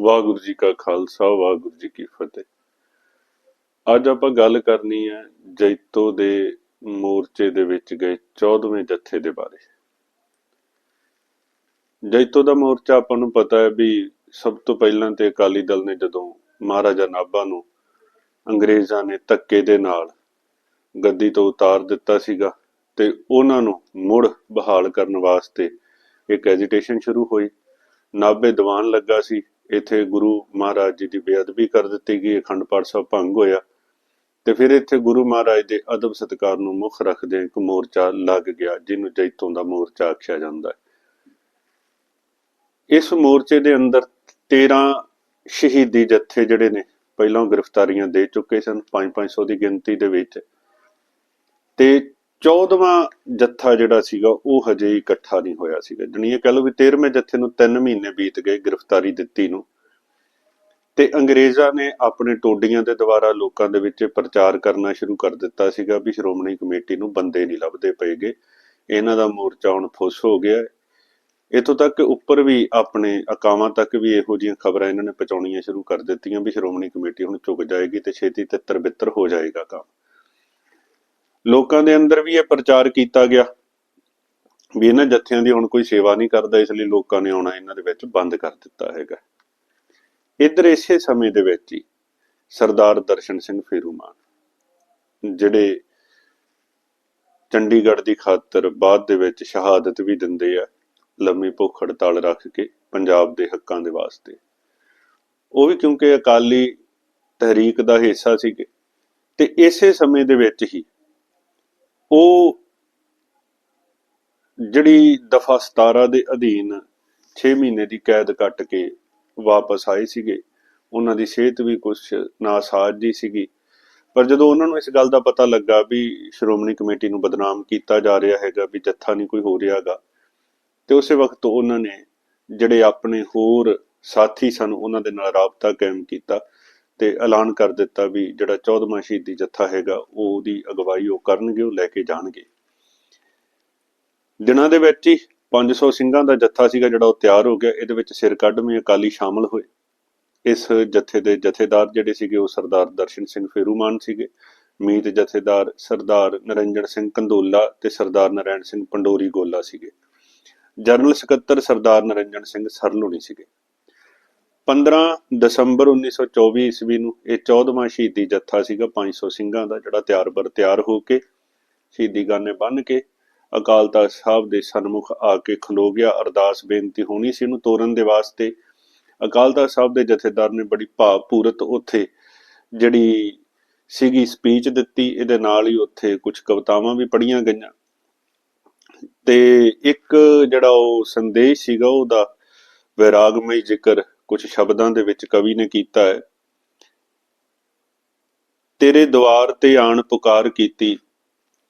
ਵਾਹਿਗੁਰੂ ਜੀ ਕਾ ਖਾਲਸਾ, ਵਾਹਿਗੁਰੂ ਜੀ ਕੀ ਫਤਿਹ। ਅੱਜ ਆਪਾਂ ਗੱਲ ਕਰਨੀ ਹੈ ਜੈਤੋ ਦੇ ਮੋਰਚੇ ਦੇ ਵਿੱਚ ਗਏ 14ਵੇਂ ਜੱਥੇ ਦੇ ਬਾਰੇ। ਜੈਤੋ ਦਾ ਮੋਰਚਾ ਆਪਾਂ ਨੂੰ ਪਤਾ ਹੈ ਵੀ ਸਭ ਤੋਂ ਪਹਿਲਾਂ ਤੇ ਅਕਾਲੀ ਦਲ ਨੇ ਜਦੋਂ ਮਹਾਰਾਜਾ ਨਾਭਾ ਨੂੰ ਅੰਗਰੇਜ਼ਾਂ ਨੇ ਧੱਕੇ ਦੇ ਨਾਲ ਗੱਦੀ ਤੋਂ ਉਤਾਰ ਦਿੱਤਾ ਸੀਗਾ ਤੇ ਉਹਨਾਂ ਨੂੰ ਮੁੜ ਬਹਾਲ ਕਰਨ ਵਾਸਤੇ ਇੱਕ ਐਜੀਟੇਸ਼ਨ ਸ਼ੁਰੂ ਹੋਈ। ਨਾਭੇ ਦੀਵਾਨ ਲੱਗਾ ਸੀ। ਇੱਥੇ ਗੁਰੂ ਮਹਾਰਾਜ ਜੀ ਦੀ ਬੇਅਦਬੀ ਕਰ ਦਿੱਤੀ ਗਈ, ਅਖੰਡ ਪਾਠ ਸਾਹਿਬ ਭੰਗ ਹੋਇਆ। ਤੇ ਫਿਰ ਇੱਥੇ ਗੁਰੂ ਮਹਾਰਾਜ ਦੇ ਅਦਬ ਸਤਿਕਾਰ ਨੂੰ ਮੁੱਖ ਰੱਖਦੇ ਇੱਕ ਮੋਰਚਾ ਲੱਗ ਗਿਆ, ਜਿਹਨੂੰ ਜੈਤੋਂ ਦਾ ਮੋਰਚਾ ਆਖਿਆ ਜਾਂਦਾ ਹੈ। ਇਸ ਮੋਰਚੇ ਦੇ ਅੰਦਰ 13 ਸ਼ਹੀਦੀ ਜੱਥੇ ਜਿਹੜੇ ਨੇ, ਪਹਿਲਾਂ ਗ੍ਰਿਫਤਾਰੀਆਂ ਦੇ ਚੁੱਕੇ ਸਨ 5-500 ਦੀ ਗਿਣਤੀ ਦੇ ਵਿੱਚ। ਤੇ 14ਵਾਂ ਜੱਥਾ ਜਿਹੜਾ ਸੀਗਾ, ਉਹ ਹਜੇ ਇਕੱਠਾ ਨਹੀਂ ਹੋਇਆ ਸੀਗਾ। ਜਣੀ ਇਹ ਕਹ ਲਓ ਵੀ 13ਵੇਂ ਜੱਥੇ ਨੂੰ 3 ਮਹੀਨੇ ਬੀਤ ਗਏ ਗ੍ਰਿਫਤਾਰੀ ਦਿੱਤੀ ਨੂੰ। ਤੇ ਅੰਗਰੇਜ਼ਾਂ ਨੇ ਆਪਣੇ ਟੋਡੀਆਂ ਦੇ ਦੁਆਰਾ ਲੋਕਾਂ ਦੇ ਵਿੱਚ ਪ੍ਰਚਾਰ ਕਰਨਾ ਸ਼ੁਰੂ ਕਰ ਦਿੱਤਾ ਸੀਗਾ ਵੀ ਸ਼੍ਰੋਮਣੀ ਕਮੇਟੀ ਨੂੰ ਬੰਦੇ ਨਹੀਂ ਲੱਭਦੇ ਪਏਗੇ। ਇਹਨਾਂ ਦਾ ਮੋਰਚਾ ਹੁਣ ਫੁੱਸ ਹੋ ਗਿਆ ਹੈ। ਇੱਥੋਂ ਤੱਕ ਕਿ ਉੱਪਰ ਵੀ ਆਪਣੇ ਅਕਾਵਾਂ ਤੱਕ ਵੀ ਇਹੋ ਜਿਹੀਆਂ ਖਬਰਾਂ ਇਹਨਾਂ ਨੇ ਪਹੁੰਚਾਉਣੀਆਂ ਸ਼ੁਰੂ ਕਰ ਦਿੱਤੀਆਂ ਵੀ ਸ਼੍ਰੋਮਣੀ ਕਮੇਟੀ ਹੁਣ ਝੁਕ ਜਾਏਗੀ ਤੇ ਛੇਤੀ ਤਿੱਤਰ ਬਿੱਤਰ ਹੋ ਜਾਏਗਾ ਕੰਮ। ਲੋਕਾਂ ਦੇ ਅੰਦਰ ਵੀ ਇਹ ਪ੍ਰਚਾਰ ਕੀਤਾ ਗਿਆ ਵੀ ਇਹਨਾਂ ਜੱਥਿਆਂ ਦੀ ਹੁਣ ਕੋਈ ਸੇਵਾ ਨਹੀਂ ਕਰਦਾ, ਇਸ ਲਈ ਲੋਕਾਂ ਨੇ ਆਉਣਾ ਇਹਨਾਂ ਦੇ ਵਿੱਚ ਬੰਦ ਕਰ ਦਿੱਤਾ ਹੈਗਾ। ਇੱਧਰ ਇਸੇ ਸਮੇਂ ਦੇ ਵਿੱਚ ਹੀ ਸਰਦਾਰ ਦਰਸ਼ਨ ਸਿੰਘ ਫੇਰੂਮਾਨ, ਜਿਹੜੇ ਚੰਡੀਗੜ੍ਹ ਦੀ ਖਾਤਰ ਬਾਅਦ ਦੇ ਵਿੱਚ ਸ਼ਹਾਦਤ ਵੀ ਦਿੰਦੇ ਆ, ਲੰਮੀ ਭੁੱਖ ਹੜਤਾਲ ਰੱਖ ਕੇ ਪੰਜਾਬ ਦੇ ਹੱਕਾਂ ਦੇ ਵਾਸਤੇ। ਉਹ ਵੀ ਕਿਉਂਕਿ ਅਕਾਲੀ ਤਹਿਰੀਕ ਦਾ ਹਿੱਸਾ ਸੀਗੇ। ਤੇ ਇਸੇ ਸਮੇਂ ਦੇ ਵਿੱਚ ਹੀ ਉਹ ਜਿਹੜੀ ਦਫਾ 17 ਦੇ ਅਧੀਨ 6 ਮਹੀਨੇ ਦੀ ਕੈਦ ਕੱਟ ਕੇ ਵਾਪਸ ਆਏ ਸੀਗੇ, ਉਹਨਾਂ ਦੀ ਸਿਹਤ ਵੀ ਕੁਝ ਨਾਸਾਜ਼ ਜੀ ਸੀਗੀ। ਪਰ ਜਦੋਂ ਉਹਨਾਂ ਨੂੰ ਇਸ ਗੱਲ ਦਾ ਪਤਾ ਲੱਗਾ ਵੀ ਸ਼੍ਰੋਮਣੀ ਕਮੇਟੀ ਨੂੰ ਬਦਨਾਮ ਕੀਤਾ ਜਾ ਰਿਹਾ ਹੈਗਾ, ਵੀ ਜੱਥਾ ਨਹੀਂ ਕੋਈ ਹੋ ਰਿਹਾਗਾ ਤੇ ਉਸੇ ਵਕਤ ਉਹਨਾਂ ਨੇ ਜਿਹੜੇ ਆਪਣੇ ਹੋਰ ਸਾਥੀ ਸਨ, ਉਹਨਾਂ ਦੇ ਨਾਲ ਰਾਬਤਾ ਕਾਇਮ ਕੀਤਾ। ਤੇ ਐਲਾਨ ਕਰ ਦਿੱਤਾ ਵੀ ਜਿਹੜਾ 14ਵਾਂ ਸ਼ਹੀਦੀ ਜੱਥਾ ਹੈਗਾ ਉਹ ਉਹਦੀ ਅਗਵਾਈ ਉਹ ਕਰਨਗੇ, ਉਹ ਲੈ ਕੇ ਜਾਣਗੇ। ਦਿਨਾਂ ਦੇ ਵਿੱਚ ਹੀ 500 ਸਿੰਘਾਂ ਦਾ ਜੱਥਾ ਸੀਗਾ ਜਿਹੜਾ ਉਹ ਤਿਆਰ ਹੋ ਗਿਆ। ਇਹਦੇ ਵਿੱਚ ਸਿਰ ਕੱਢਵੇਂ ਅਕਾਲੀ ਸ਼ਾਮਲ ਹੋਏ। ਇਸ ਜਥੇ ਦੇ ਜਥੇਦਾਰ ਜਿਹੜੇ ਸੀਗੇ, ਉਹ ਸਰਦਾਰ ਦਰਸ਼ਨ ਸਿੰਘ ਫੇਰੂਮਾਨ ਸੀਗੇ। ਮੀਤ ਜਥੇਦਾਰ ਸਰਦਾਰ ਨਰਿੰਜਨ ਸਿੰਘ ਕੰਦੋਲਾ ਤੇ ਸਰਦਾਰ ਨਰੈਣ ਸਿੰਘ ਪੰਡੋਰੀ ਗੋਲਾ ਸੀਗੇ। ਜਨਰਲ ਸਕੱਤਰ ਸਰਦਾਰ ਨਰਿੰਜਨ ਸਿੰਘ ਸਰਲੂਣੀ ਸੀਗੇ। 15 ਦਸੰਬਰ 1924 ਈਸਵੀ ਨੂੰ ਇਹ 14ਵਾਂ ਸ਼ਹੀਦੀ ਜੱਥਾ ਸੀਗਾ 500 ਸਿੰਘਾਂ ਦਾ, ਜਿਹੜਾ ਤਿਆਰ ਬਰ ਤਿਆਰ ਹੋ ਕੇ ਸ਼ਹੀਦੀ ਗਾਨੇ ਬੰਨ ਕੇ ਅਕਾਲ ਤਖਤ ਸਾਹਿਬ ਦੇ ਸਨਮੁਖ ਆ ਕੇ ਖਲੋ ਗਿਆ। ਅਰਦਾਸ ਬੇਨਤੀ ਹੋਣੀ ਸੀ ਇਹਨੂੰ ਤੋਰਨ ਦੇ ਵਾਸਤੇ। ਅਕਾਲ ਤਖਤ ਸਾਹਿਬ ਦੇ ਜਥੇਦਾਰ ਨੇ ਬੜੀ ਭਾਵਪੂਰਤ ਉੱਥੇ ਜਿਹੜੀ ਸੀਗੀ ਸਪੀਚ ਦਿੱਤੀ, ਇਹਦੇ ਨਾਲ ਹੀ ਉੱਥੇ ਕੁਝ ਕਵਿਤਾਵਾਂ ਵੀ ਪੜੀਆਂ ਗਈਆਂ। ਤੇ ਇੱਕ ਜਿਹੜਾ ਉਹ ਸੰਦੇਸ਼ ਸੀਗਾ, ਉਹਦਾ ਵਿਰਾਗਮਈ ਜ਼ਿਕਰ ਕੁਝ ਸ਼ਬਦਾਂ ਦੇ ਵਿੱਚ ਕਵੀ ਨੇ ਕੀਤਾ ਹੈ। ਤੇਰੇ ਦਵਾਰ ਤੇ ਆਣ ਪੁਕਾਰ ਕੀਤੀ,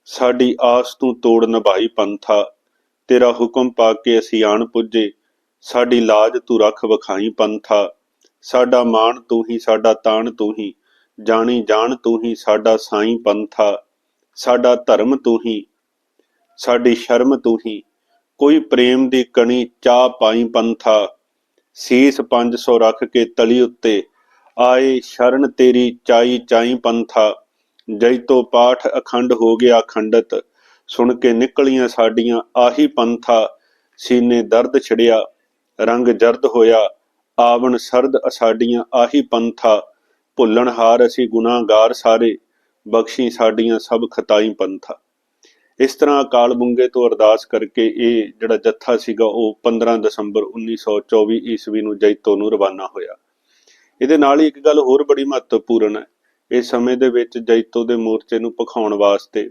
ਸਾਡੀ ਆਸ ਤੂੰ ਤੋੜ ਨਿਭਾਈ ਪੰਥਾ, ਤੇਰਾ ਹੁਕਮ ਪਾ ਕੇ ਅਸੀਂ ਆਣ ਪੁੱਜੇ, ਸਾਡੀ ਲਾਜ ਤੂੰ ਰੱਖ ਵਖਾਈ ਪੰਥਾ, ਸਾਡਾ ਮਾਣ ਤੂੰ ਹੀ, ਸਾਡਾ ਤਾਣ ਤੂੰ ਹੀ, ਜਾਣੀ ਜਾਣ ਤੂੰ ਹੀ, ਸਾਡਾ ਸਾਈ ਪੰਥਾ, ਸਾਡਾ ਧਰਮ ਤੂੰ ਹੀ, ਸਾਡੀ ਸ਼ਰਮ ਤੂੰ ਹੀ, ਕੋਈ ਪ੍ਰੇਮ ਦੀ ਕਣੀ ਚਾਹ ਪਾਈ ਪੰਥਾ ਸੀਸ 500 ਰੱਖ ਕੇ ਤਲੀ ਉੱਤੇ, ਆਏ ਸ਼ਰਨ ਤੇਰੀ ਚਾਈ ਚਾਈ ਪੰਥਾ ਜੈਤੋ ਪਾਠ ਅਖੰਡ ਹੋ ਗਿਆ ਅਖੰਡਤ, ਸੁਣ ਕੇ ਨਿਕਲੀਆਂ ਸਾਡੀਆਂ ਆਹੀ ਪੰਥਾ, ਸੀਨੇ ਦਰਦ ਛੜਿਆ, ਰੰਗ ਜਰਦ ਹੋਇਆ, ਆਵਣ ਸਰਦ ਅਸਾਡੀਆਂ ਆਹੀ ਪੰਥਾ, ਭੁੱਲਣ ਹਾਰ ਅਸੀਂ ਗੁਨਾਹਗਾਰ ਸਾਰੇ, ਬਖਸ਼ੀ ਸਾਡੀਆਂ ਸਭ ਖਤਾਈ ਪੰਥਾ। ਇਸ ਤਰ੍ਹਾਂ ਅਕਾਲ ਬੁੰਗੇ ਤੋਂ ਅਰਦਾਸ ਕਰਕੇ ਇਹ ਜਿਹੜਾ ਜੱਥਾ ਸੀਗਾ, ਉਹ 15 ਦਸੰਬਰ 1924 ਈਸਵੀ ਨੂੰ ਜੈਤੋ ਨੂੰ ਰਵਾਨਾ ਹੋਇਆ। ਇਹਦੇ ਨਾਲ ਹੀ ਇੱਕ ਗੱਲ ਹੋਰ ਬੜੀ ਮਹੱਤਵਪੂਰਨ ਹੈ। ਇਸ ਸਮੇਂ ਦੇ ਵਿੱਚ ਜੈਤੋ ਦੇ ਮੋਰਚੇ ਨੂੰ ਪਖਾਉਣ ਵਾਸਤੇ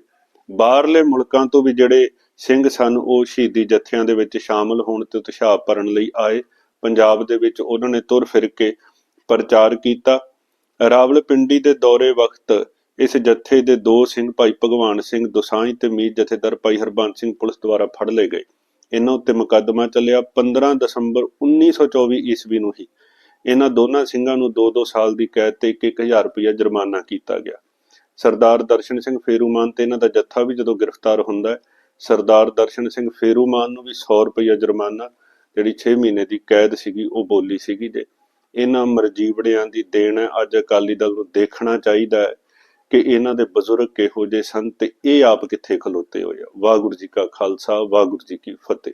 ਬਾਹਰਲੇ ਮੁਲਕਾਂ ਤੋਂ ਵੀ ਜਿਹੜੇ ਸਿੰਘ ਸਨ, ਉਹ ਸ਼ਹੀਦੀ ਜਥਿਆਂ ਦੇ ਵਿੱਚ ਸ਼ਾਮਲ ਹੋਣ ਤੇ ਉਤਸ਼ਾਹ ਭਰਨ ਲਈ ਆਏ। ਪੰਜਾਬ ਦੇ ਵਿੱਚ ਉਹਨਾਂ ਨੇ ਤੁਰ ਫਿਰ ਕੇ ਪ੍ਰਚਾਰ ਕੀਤਾ। ਰਾਵਲਪਿੰਡੀ ਦੇ ਦੌਰੇ ਵਕਤ ਇਸ ਜਥੇ ਦੇ ਦੋ ਸਿੰਘ ਭਾਈ ਭਗਵਾਨ ਸਿੰਘ ਦੁਸਾਂਝ ਤੇ ਮੀਤ ਜਥੇਦਾਰ ਭਾਈ ਹਰਬੰਸ ਸਿੰਘ ਪੁਲਿਸ ਦੁਆਰਾ ਫੜ ਲਏ ਗਏ। ਇਹਨਾਂ ਉੱਤੇ ਮੁਕੱਦਮਾ ਚੱਲਿਆ 15 ਦਸੰਬਰ 1924 ਈਸਵੀ ਨੂੰ ਹੀ। ਇਹਨਾਂ ਦੋਨਾਂ ਸਿੰਘਾਂ ਨੂੰ 2-2 ਸਾਲ ਦੀ ਕੈਦ ਤੇ 1-1000 ਰੁਪਇਆ ਜੁਰਮਾਨਾ ਕੀਤਾ ਗਿਆ। ਸਰਦਾਰ ਦਰਸ਼ਨ ਸਿੰਘ ਫੇਰੂਮਾਨ ਤੇ ਇਹਨਾਂ ਦਾ ਜੱਥਾ ਵੀ ਜਦੋਂ ਗ੍ਰਿਫਤਾਰ ਹੁੰਦਾ ਹੈ, ਸਰਦਾਰ ਦਰਸ਼ਨ ਸਿੰਘ ਫੇਰੂਮਾਨ ਨੂੰ ਵੀ 100 ਰੁਪਇਆ ਜੁਰਮਾਨਾ, ਜਿਹੜੀ 6 ਮਹੀਨੇ ਦੀ ਕੈਦ ਸੀਗੀ, ਉਹ ਬੋਲੀ ਸੀਗੀ ਜੇ ਇਹਨਾਂ ਮਰਜੀਵੜਿਆਂ ਦੀ ਦੇਣ ਹੈ, ਅੱਜ ਅਕਾਲੀ ਦਲ ਨੂੰ ਦੇਖਣਾ ਚਾਹੀਦਾ ਹੈ। ਕਿ ਇਹਨਾਂ ਦੇ ਬਜ਼ੁਰਗ ਕਿਹੋ ਜਿਹੇ ਸਨ ਤੇ ਇਹ ਆਪ ਕਿੱਥੇ ਖਲੋਤੇ ਹੋਏ ਆ? ਵਾਹਿਗੁਰੂ ਜੀ ਕਾ ਖਾਲਸਾ, ਵਾਹਿਗੁਰੂ ਜੀ ਕੀ ਫਤਿਹ।